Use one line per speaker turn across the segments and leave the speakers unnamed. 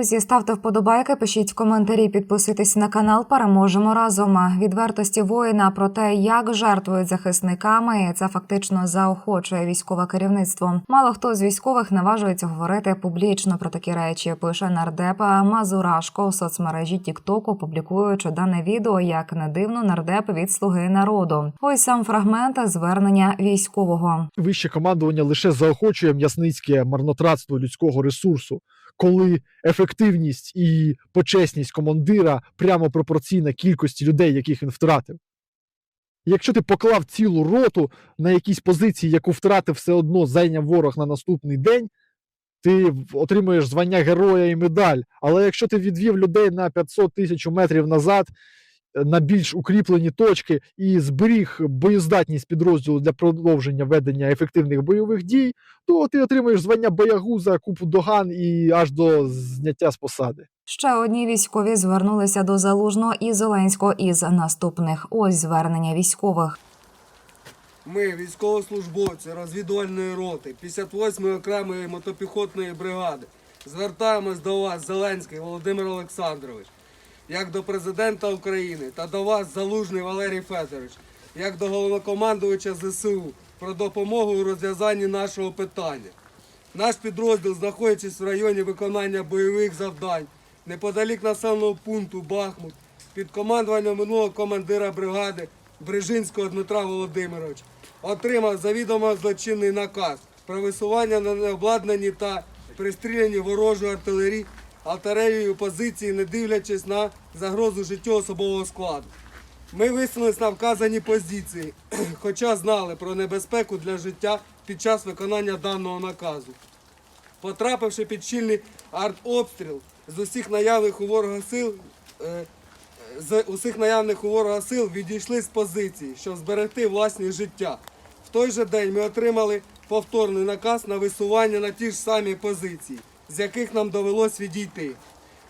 Друзі, ставте вподобайки, пишіть коментарі, підписуйтесь на канал. Переможемо разом. Відвертості воїна про те, як жертвують захисниками. Це фактично заохочує військове керівництво. Мало хто з військових наважується говорити публічно про такі речі. Пише нардепа Мазурашко у соцмережі Тіктоку, публікуючи дане відео, як не дивно, нардеп від слуги народу. Ось сам фрагмент звернення військового.
вище командування лише заохочує м'ясницьке марнотратство людського ресурсу, коли ефективність і почесність командира прямо пропорційна кількості людей, яких він втратив. Якщо ти поклав цілу роту на якісь позиції, яку втратив все одно зайняв ворог на наступний день, ти отримуєш звання героя і медаль. Але якщо ти відвів людей на 500 тисяч метрів назад, на більш укріплені точки і зберіг боєздатність підрозділу для продовження ведення ефективних бойових дій, то ти отримаєш звання боягуза, купу доган і аж до зняття з посади.
Ще одні військові звернулися до залужного і Зеленського із наступних. Ось звернення військових.
Ми, військовослужбовці розвідувальної роти 58-ї окремої мотопіхотної бригади, звертаємось до вас, Зеленський Володимир Олександрович, як до президента України та до вас, Залужний Валерій Федорович, як до головнокомандувача ЗСУ про допомогу у розв'язанні нашого питання. Наш підрозділ, знаходячись в районі виконання бойових завдань, неподалік населеного пункту Бахмут, під командуванням минулого командира бригади Брижинського Дмитра Володимировича, отримав завідомо злочинний наказ про висування на необладнані та пристріляні ворожої артилерії артилерією позиції, не дивлячись на загрозу життю особового складу. Ми висунулись на вказані позиції, хоча знали про небезпеку для життя під час виконання даного наказу. Потрапивши під щільний артобстріл з усіх наявних у ворога сил, е, з усіх наявних у ворога сил відійшли з позиції, щоб зберегти власні життя. В той же день ми отримали повторний наказ на висування на ті ж самі позиції, з яких нам довелось відійти.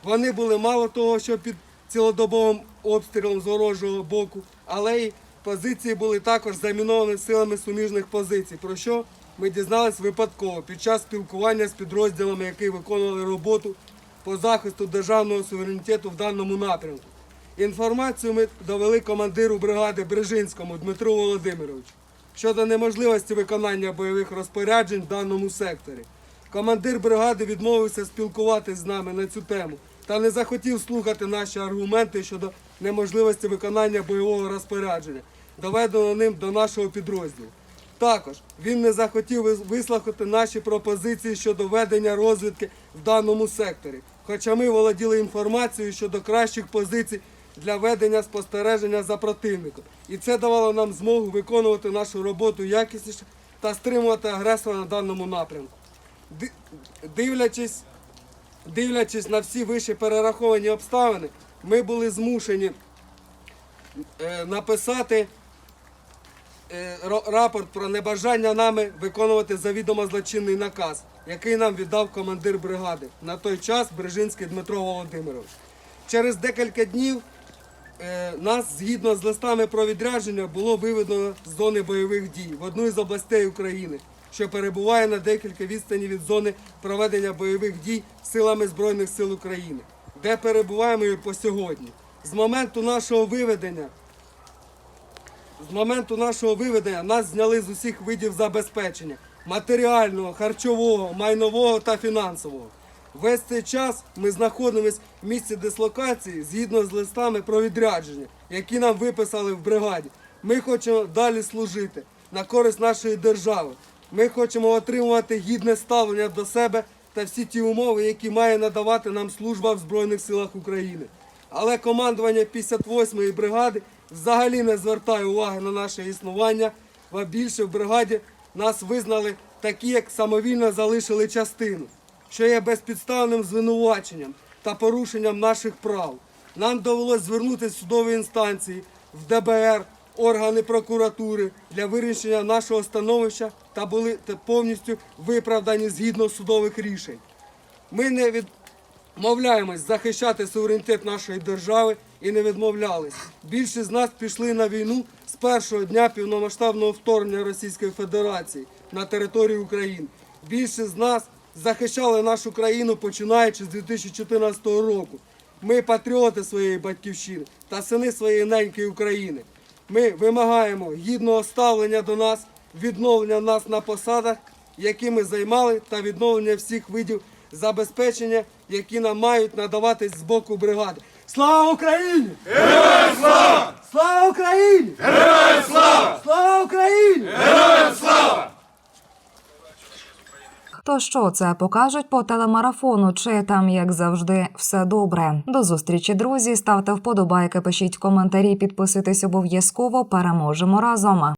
Вони були мало того, що під цілодобовим обстрілом з ворожого боку, але й позиції були також заміновані силами суміжних позицій, про що ми дізнались випадково під час спілкування з підрозділами, які виконували роботу по захисту державного суверенітету в даному напрямку. Інформацію ми довели командиру бригади Брижинському Дмитру Володимировичу щодо неможливості виконання бойових розпоряджень в даному секторі. Командир бригади відмовився спілкуватися з нами на цю тему та не захотів слухати наші аргументи щодо неможливості виконання бойового розпорядження, доведеного ним до нашого підрозділу. Також він не захотів вис- вислухати наші пропозиції щодо ведення розвідки в даному секторі, хоча ми володіли інформацією щодо кращих позицій для ведення спостереження за противником. І це давало нам змогу виконувати нашу роботу якісніше та стримувати агресора на даному напрямку. Дивлячись, дивлячись на всі вище перераховані обставини, ми були змушені е, написати е, рапорт про небажання нами виконувати завідомо злочинний наказ, який нам віддав командир бригади на той час Брижинський Дмитро Володимирович. Через декілька днів е, нас, згідно з листами про відрядження, було виведено з зони бойових дій в одну із областей України, що перебуває на декілька відстані від зони проведення бойових дій силами Збройних сил України, де перебуваємо і по сьогодні. З моменту нашого виведення з моменту нашого виведення нас зняли з усіх видів забезпечення матеріального, харчового, майнового та фінансового. Весь цей час ми знаходимося в місці дислокації згідно з листами про відрядження, які нам виписали в бригаді. Ми хочемо далі служити на користь нашої держави. Ми хочемо отримувати гідне ставлення до себе та всі ті умови, які має надавати нам служба в Збройних силах України. Але командування 58-ї бригади взагалі не звертає уваги на наше існування, бо більше в бригаді нас визнали такі, як самовільно залишили частину, що є безпідставним звинуваченням та порушенням наших прав. Нам довелось звернутися в судові інстанції, в ДБР, органи прокуратури для вирішення нашого становища та були повністю виправдані згідно судових рішень. Ми не відмовляємось захищати суверенітет нашої держави і не відмовлялись. Більшість з нас пішли на війну з першого дня повномасштабного вторгнення Російської Федерації на територію України. Більшість з нас захищали нашу країну починаючи з 2014 року. Ми патріоти своєї батьківщини та сини своєї неньки України. Ми вимагаємо гідного ставлення до нас, відновлення нас на посадах, які ми займали, та відновлення всіх видів забезпечення, які нам мають надаватись з боку бригади. Слава Україні! Героям слава! Слава Україні! Героям слава! Слава Україні!
То що це покажуть по телемарафону, чи там, як завжди, все добре. До зустрічі, друзі. Ставте вподобайки, пишіть коментарі, підписуйтесь обов'язково. Переможемо разом.